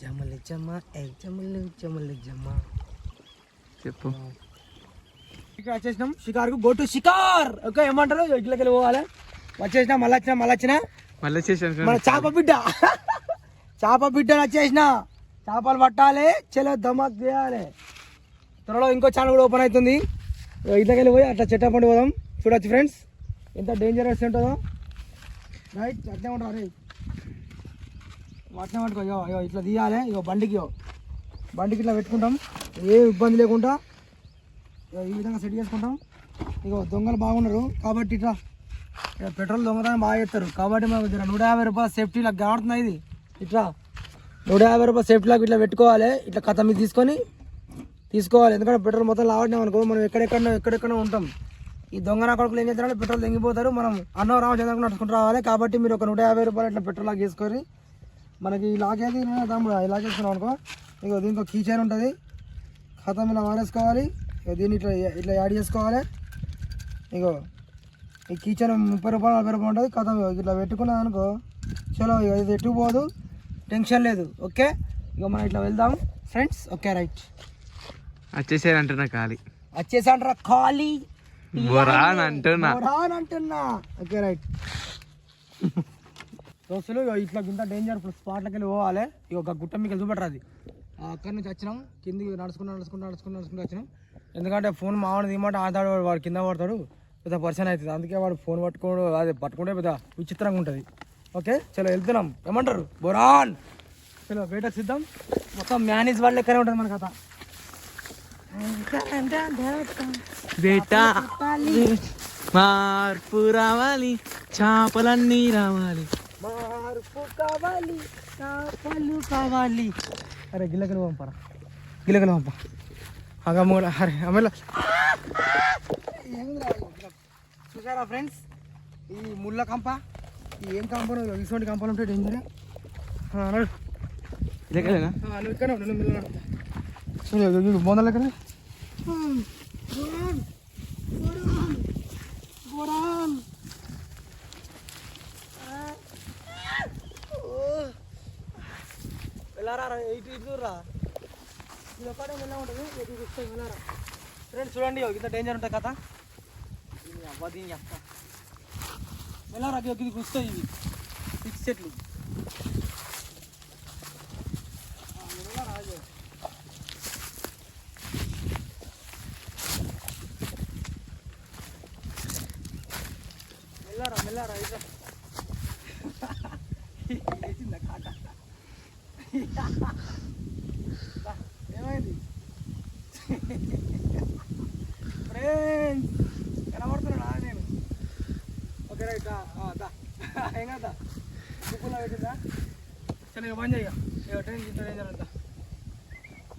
జమలు జమ ఏ జమలు జమలు జమ చెప్పు. ఇక్కడ వచ్చేసినాం షికార్కు గో టు షికార్ ఓకే ఏమంటారు? ఇట్లకి వెళ్ళి పోవాలి? వచ్చేసినా మళ్ళీ వచ్చినా మళ్ళీ వచ్చినా మళ్ళీ చేసాను మన చేప బిడ్డ. చేప బిడ్డలు వచ్చేసిన. చేపలు పట్టాలి చలో ధమాక్ చేయాలి. త్వరలో ఇంకో ఛానల్ కూడా ఓపెన్ అవుతుంది. ఇట్లకి వెళ్ళి పోయి అట్లా చెట్ట పండి పోదాం. చూడొచ్చు ఫ్రెండ్స్ ఎంత డేంజరస్ ఉంటుందో. రైట్ అట్లే ఉంటారు రే వాటిని పట్టుకో. ఇగో ఇగో ఇట్లా తీయాలి. ఇగో బండికి బండికి ఇట్లా పెట్టుకుంటాం. ఏ ఇబ్బంది లేకుండా. ఇగో ఈ విధంగా సెట్ చేసుకుంటాం. ఇగో దొంగలు బాగున్నారు. కాబట్టి ఇట్లా ఇక పెట్రోల్ దొంగతనం బాగా చేస్తారు. కాబట్టి మనకు దగ్గర నూట యాభై రూపాయల సేఫ్టీ లాగా కాడుతున్నాయి ఇది. ఇట్లా నూట యాభై రూపాయల సేఫ్టీ లాగా ఇట్లా పెట్టుకోవాలి. ఇట్లా కథ మీద తీసుకొని తీసుకోవాలి. ఎందుకంటే పెట్రోల్ మొత్తం లావట్లేం అనుకో మనం ఎక్కడెక్కడ ఎక్కడెక్కడ ఉంటాం. ఈ దొంగ నా కొడుకులు ఏం చేస్తారంటే పెట్రోల్ తెంగిపోతారు మనం అన్నం రామచంద్రకు నడుచుకుంటూ రావాలి. కాబట్టి మీరు ఒక నూట యాభై రూపాయలు ఇట్లా పెట్రోల్ లాగా తీసుకొని మనకి అయితే తమ్ముడు? ఇలా చేసుకున్నాం అనుకో. ఒక కీ చైన్ ఉంటుంది. ఖతం ఇలా వాడేసుకోవాలి. ఇగో దీన్ని ఇట్లా ఇట్లా యాడ్ చేసుకోవాలి. ఇగో ఈ కిచెన్ ముప్పై రూపాయలు నలభై రూపాయలు ఉంటుంది. కథ ఇట్లా పెట్టుకున్నాం అనుకో. చలో ఇక ఇది ఎటు పోదు టెన్షన్ లేదు. ఓకే? ఇక మనం ఇట్లా వెళ్దాం. ఫ్రెండ్స్ ఓకే రైట్ వచ్చేసారంటున్నా ఖాళీ. వచ్చేసంటారా ఖాళీ. అంటున్నా. అంటున్నా. ఓకే రైట్ దోస్తులు ఇట్లా ఇంత డేంజర్ స్పాట్లకి వెళ్ళి పోవాలి. ఇక ఒక గుట్ట మీకు చూపెట్టరు అది. ఆ అక్కడి నుంచి వచ్చినాం. కిందికి నడుచుకుంటూ నడుచుకుంటూ నడుచుకుంటూ నడుచుకుంటూ వచ్చినాం. ఎందుకంటే ఫోన్ మామూలు తీయమంటే ఆడతాడు వాడు వాడు కింద పడతాడు. పెద్ద పర్సన్ అవుతుంది. అందుకే వాడు ఫోన్ పట్టుకోడు అది పట్టుకుంటే పెద్ద విచిత్రంగా ఉంటుంది. ఓకే? చలో వెళ్తున్నాం. ఏమంటారు? బొరాన్! చలో బయటకు సిద్ధం మొత్తం మ్యానేజ్ వాళ్ళ లెక్కనే ఉంటుంది మన కథ. బేటా మార్పు రావాలి. చేపలన్నీ రావాలి. మార్పు కావాలి చేపలు కావాలి. అరే గిల్లకలు పంపరా. గిల్లకలు పంప. అగమ్మూల అరే అమ్మల చూసారా ఫ్రెండ్స్? ఈ ముళ్ళ కంప. ఈ ఏం కంపను ఇటువంటి కంపలు ఉంటాయి డేంజర్ ఇదెక్కడేనా నువ్వు ఇక్కడ ఉండు నువ్వు. చూడు చూడు బోందలు ఎక్కడ? వెళ్ళారా ఇటు ఇటు రా ఇది ఒక్కడే మెల్ల ఉంటుంది. ఇటు వస్తాయి వెళ్ళారా ఫ్రెండ్స్ చూడండి ఇంత డేంజర్ ఉంటుంది కథ. దీన్ని అవ్వ దీన్ని అక్క వెళ్ళారా ఇది వస్తాయి ఇవి. సిక్స్ చెట్లు ఆ, వెళ్ళారా ఇగో. మెల్లారా మెల్లారా ఇట్లా వేసిందా కాక దా, ఏమైంది ఫ్రెండ్స్ కనబడుతున్నాడా నేను ఓకే రైట్ దా ఏం కదా బుక్కులో పెట్టిందా సరే ఇక బంద్ చేయ ట్రైన్ ఇంత డేంజర్ అంతా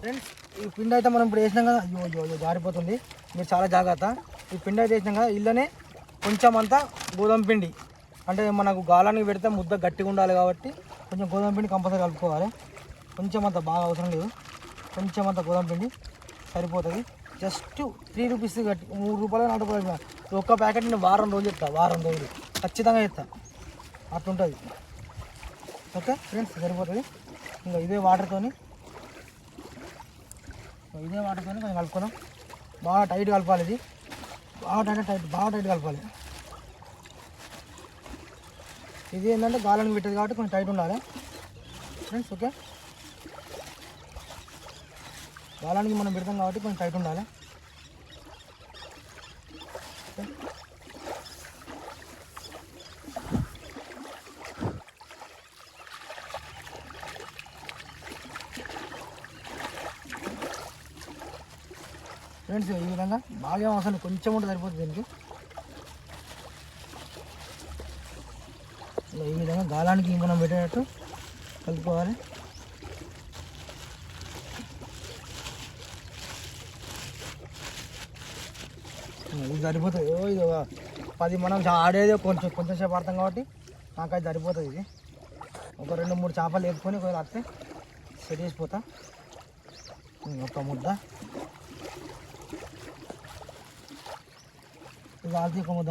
ఫ్రెండ్స్ ఈ పిండి అయితే మనం ఇప్పుడు వేసినాం కదా. అయ్యో అయ్యో అయ్యో జారిపోతుంది. మీరు చాలా జాగ్రత్త. ఈ పిండి అయితే వేసినాం కదా ఇళ్ళనే కొంచెం అంతా గోధుమ పిండి. అంటే మనకు గాలానికి పెడితే ముద్ద గట్టిగా ఉండాలి కాబట్టి కొంచెం గోధుమ పిండి కంపల్సరీ కలుపుకోవాలి. కొంచెం అంత బాగా అవసరం లేదు. కొంచెం అంత గోధుమ పిండి సరిపోతుంది. జస్ట్ త్రీ రూపీస్ కట్టి మూడు రూపాయలు నాలుగు రూపాయలు ఒక్క ప్యాకెట్ నేను వారం రోజులు చెప్తా వారం రోజులు. ఖచ్చితంగా చెప్తా. అట్లుంటుంది. ఓకే ఫ్రెండ్స్ సరిపోతుంది. ఇంకా ఇదే వాటర్తోని ఇదే వాటర్తోని కొంచెం కలుపుకుందాం. బాగా టైట్ కలపాలి ఇది. బాగా టైట్ టైట్ బాగా టైట్ కలపాలి. ఇది ఏంటంటే గాలని పెట్టేది కాబట్టి కొంచెం టైట్ ఉండాలి. Friends okay? గాలానికి మనం పెడతాం కాబట్టి కొంచెం టైట్ ఉండాలి. ఫ్రెండ్స్ ఈ విధంగా బాగా అవసరం కొంచెం ఉంటే సరిపోతుంది దీనికి. ఈ విధంగా గాలానికి మనం పెట్టేటట్టు కలుపుకోవాలి. ఇది సరిపోతుంది ఇది పది మనం ఆడేది కొంచెం కొంచెం సేపు ఆడతాం కాబట్టి నాకు అది సరిపోతుంది ఇది ఒక రెండు మూడు చేపలు వేపుకొని ఒకవేళ వస్తే సెట్ చేసిపోతా. ఒక ముద్ద. ఇది ఆల్తీ ఒక ముద్ద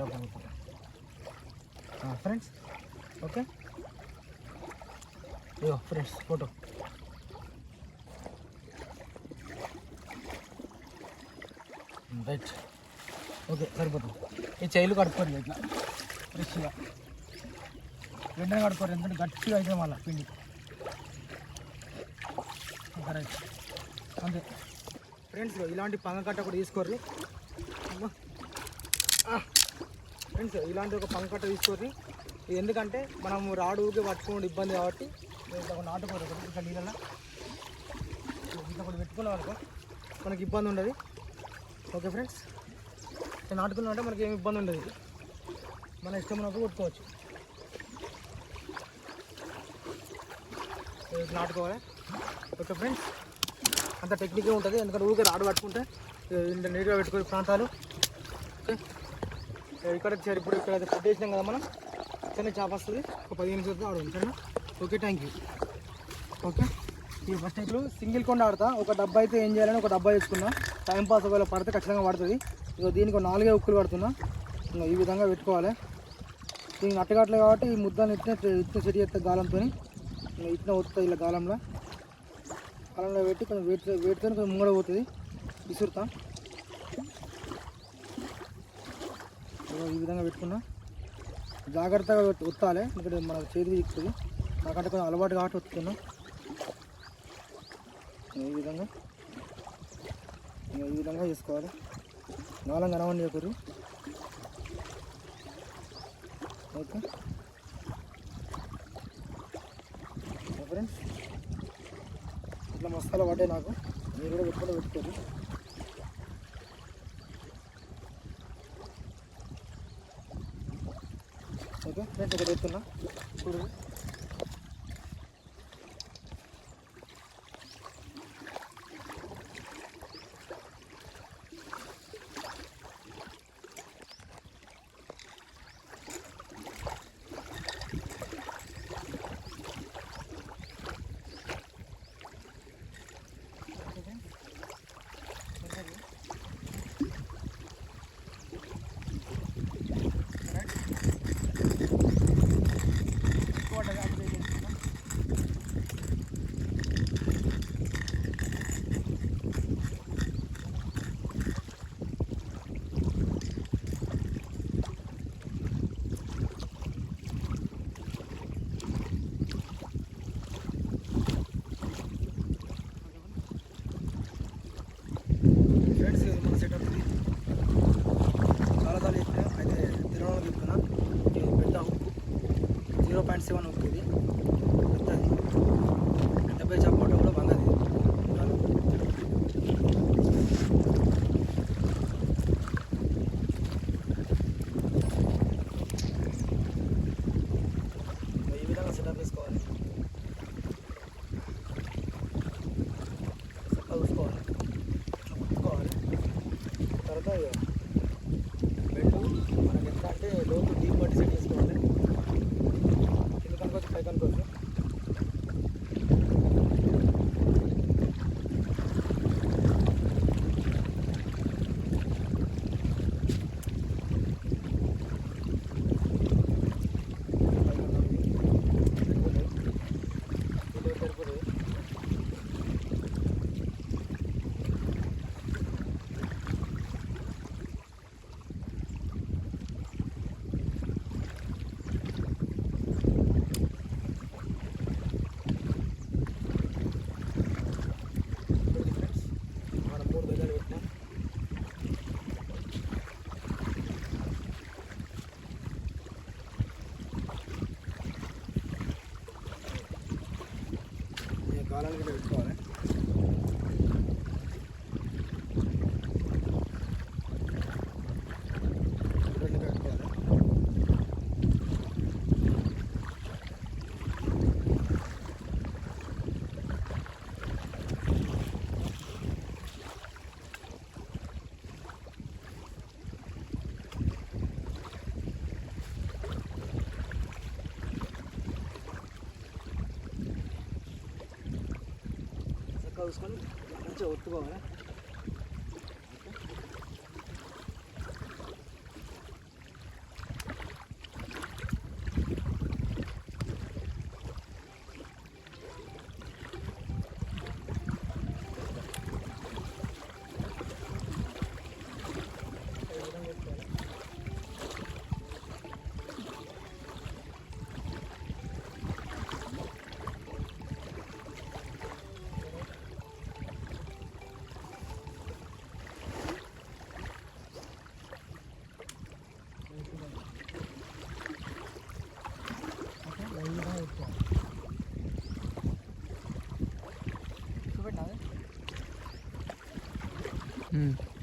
డబ్బు friends okay? Friends photo. Right okay సరిపోతుంది. ఈ చైలు కడుక్కోరు ఇట్లా. ఫ్రెష్గా. వెంటనే కడుక్కోరు ఎందుకంటే గట్టిగా అయితే మళ్ళీ పిండి. ఓకే రైట్ అంతే. ఫ్రెండ్స్ ఇలాంటి పంగకట్ట కూడా తీసుకోర్రి. ఫ్రెండ్స్ ఇలాంటి ఒక పంకట్ట తీసుకోర్రి. ఇది ఎందుకంటే మనం రాడు ఊరికే పట్టుకోవడం ఇబ్బంది కాబట్టి ఒక నాటుకోరు ఒకటి ఇట్లా నీళ్ళలో. ఇట్లా ఒకటి పెట్టుకున్నాం అనుకో మనకి ఇబ్బంది ఉండదు. Okay friends. నేను నాటుకున్నా అంటే మనకి ఏమి ఇబ్బంది ఉండదు. మన ఇష్టం ఉన్నప్పుడు కొట్టుకోవచ్చు. నాటుకోవాలి ఓకే ఫ్రెండ్స్. అంత టెక్నిక్గా ఉంటుంది. ఎందుకంటే ఊరికే రాడు పట్టుకుంటే ఇంత నీట్గా పెట్టుకునే ప్రాంతాలు. ఓకే. ఇక్కడ సరే ఇప్పుడు ఇక్కడ ఫుడ్ వేసినాం కదా మనం. చిన్న చేప వస్తుంది. ఒక పదిహేను నిమిషాలు ఆడు సరేనా? Okay thank you. ఓకే. ఈ ఫస్ట్ ఇప్పుడు సింగిల్ కొండ ఆడతా. ఒక డబ్బా అయితే ఏం చేయాలని ఒక డబ్బా తీసుకున్నా. టైం పాస్ ఒకవేళ పడితే ఖచ్చితంగా పడుతుంది ఇక దీనికి ఒక నాలుగే ఉక్కులు పడుతున్నా. ఇంకా ఈ విధంగా పెట్టుకోవాలి. దీనికి అట్టగట్లే కాబట్టి ఈ ముద్దని ఇట్నే ఇట్నే సెట్ చేస్తే గాలంతో ఇట్నే వస్తుంది ఇలా గాలంలో. గాలంలో పెట్టి కొంచెం వేడి వెయిట్తో కొంచెం ముంగడ పోతుంది. విసురుతా. ఈ విధంగా పెట్టుకున్నా. జాగ్రత్తగా పెట్టి ఒత్తాలి. ఎందుకంటే మన చేతికి చిక్కుతుంది. నాకంటే కొంచెం అలవాటు కాబట్టి ఒత్తుకున్నా ఈ విధంగా. ఈ విధంగా చేసుకోవాలి. నాలుగు కనవండి ఒకరు ఓకే. ఫ్రెండ్స్. ఇట్లా మసాలా పడ్డాయి నాకు. మీరు కూడా పెట్టుకుంటే పెట్టుకోరు ఓకే. ఫ్రెండ్స్ ఇక్కడ పెడుతున్నా చూడు. చూసుకొని మంచిగా ఒత్తుకోవాలి. Mm.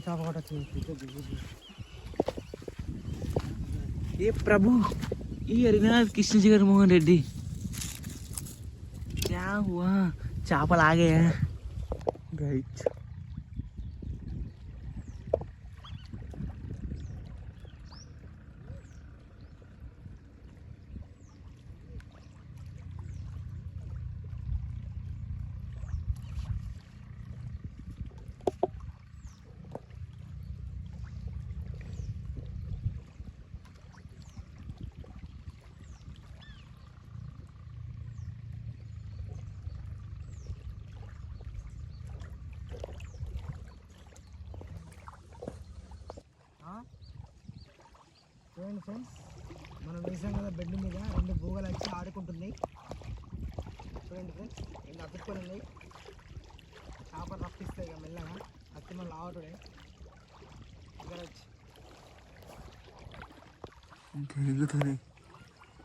చేప కూడా వచ్చింది ఏ ప్రభు ఈ हरिनाथ कृष्ण जगन मोहन रेड्डी क्या हुआ चापल आ गए हैं राइट చూడండి ఫ్రెండ్స్ మనం వేసాం కదా బెడ్ మీద రెండు బూగలు వచ్చి ఆడుకుంటున్నాయి. చూడండి ఫ్రెండ్స్ రెండు అతుక్కొని ఉన్నాయి. చేపలు రప్పిస్తాయి ఇక మెల్లగా. అతి మళ్ళీ ఆవటుడే ఇక్కడ వచ్చి.